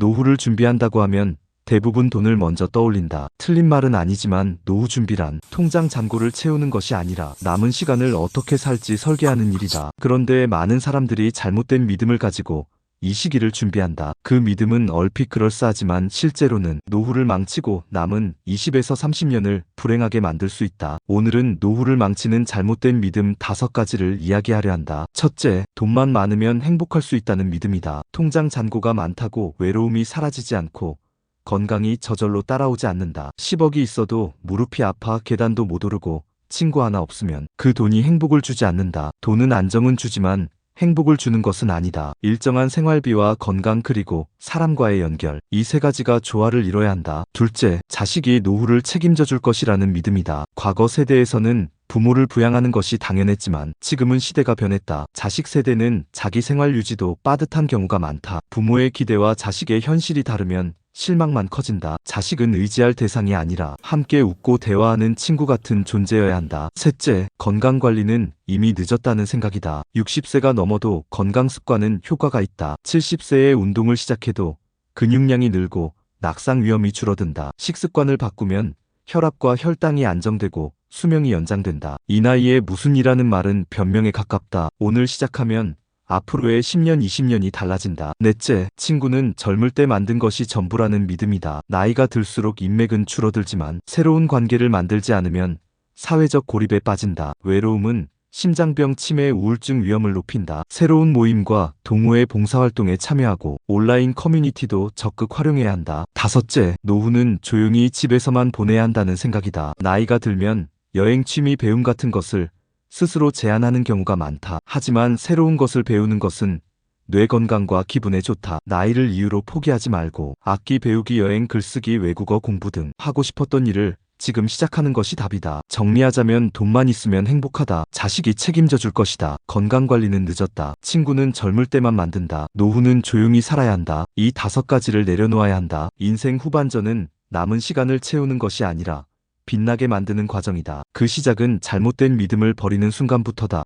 노후를 준비한다고 하면 대부분 돈을 먼저 떠올린다. 틀린 말은 아니지만 노후 준비란 통장 잔고를 채우는 것이 아니라 남은 시간을 어떻게 살지 설계하는 일이다. 그런데 많은 사람들이 잘못된 믿음을 가지고 이 시기를 준비한다. 그 믿음은 얼핏 그럴싸하지만 실제로는 노후를 망치고 남은 20에서 30년을 불행하게 만들 수 있다. 오늘은 노후를 망치는 잘못된 믿음 다섯 가지를 이야기하려 한다. 첫째, 돈만 많으면 행복할 수 있다는 믿음이다. 통장 잔고가 많다고 외로움이 사라지지 않고 건강이 저절로 따라오지 않는다. 10억이 있어도 무릎이 아파 계단도 못 오르고 친구 하나 없으면 그 돈이 행복을 주지 않는다. 돈은 안정은 주지만 행복을 주는 것은 아니다. 일정한 생활비와 건강 그리고 사람과의 연결. 이 세 가지가 조화를 이뤄야 한다. 둘째, 자식이 노후를 책임져 줄 것이라는 믿음이다. 과거 세대에서는 부모를 부양하는 것이 당연했지만 지금은 시대가 변했다. 자식 세대는 자기 생활 유지도 빠듯한 경우가 많다. 부모의 기대와 자식의 현실이 다르면 실망만 커진다. 자식은 의지할 대상이 아니라 함께 웃고 대화하는 친구 같은 존재여야 한다. 셋째, 건강 관리는 이미 늦었다는 생각이다. 60세가 넘어도 건강 습관은 효과가 있다. 70세에 운동을 시작해도 근육량이 늘고 낙상 위험이 줄어든다. 식습관을 바꾸면 혈압과 혈당이 안정되고 수명이 연장된다. 이 나이에 무슨 일하는 말은 변명에 가깝다. 오늘 시작하면 앞으로의 10년, 20년이 달라진다. 넷째, 친구는 젊을 때 만든 것이 전부라는 믿음이다. 나이가 들수록 인맥은 줄어들지만 새로운 관계를 만들지 않으면 사회적 고립에 빠진다. 외로움은 심장병, 치매, 우울증 위험을 높인다. 새로운 모임과 동호회 봉사활동에 참여하고 온라인 커뮤니티도 적극 활용해야 한다. 다섯째, 노후는 조용히 집에서만 보내야 한다는 생각이다. 나이가 들면 여행, 취미, 배움 같은 것을 스스로 제한하는 경우가 많다. 하지만 새로운 것을 배우는 것은 뇌 건강과 기분에 좋다. 나이를 이유로 포기하지 말고 악기 배우기, 여행, 글쓰기, 외국어 공부 등 하고 싶었던 일을 지금 시작하는 것이 답이다. 정리하자면 돈만 있으면 행복하다. 자식이 책임져 줄 것이다. 건강 관리는 늦었다. 친구는 젊을 때만 만든다. 노후는 조용히 살아야 한다. 이 다섯 가지를 내려놓아야 한다. 인생 후반전은 남은 시간을 채우는 것이 아니라 빛나게 만드는 과정이다. 그 시작은 잘못된 믿음을 버리는 순간부터다.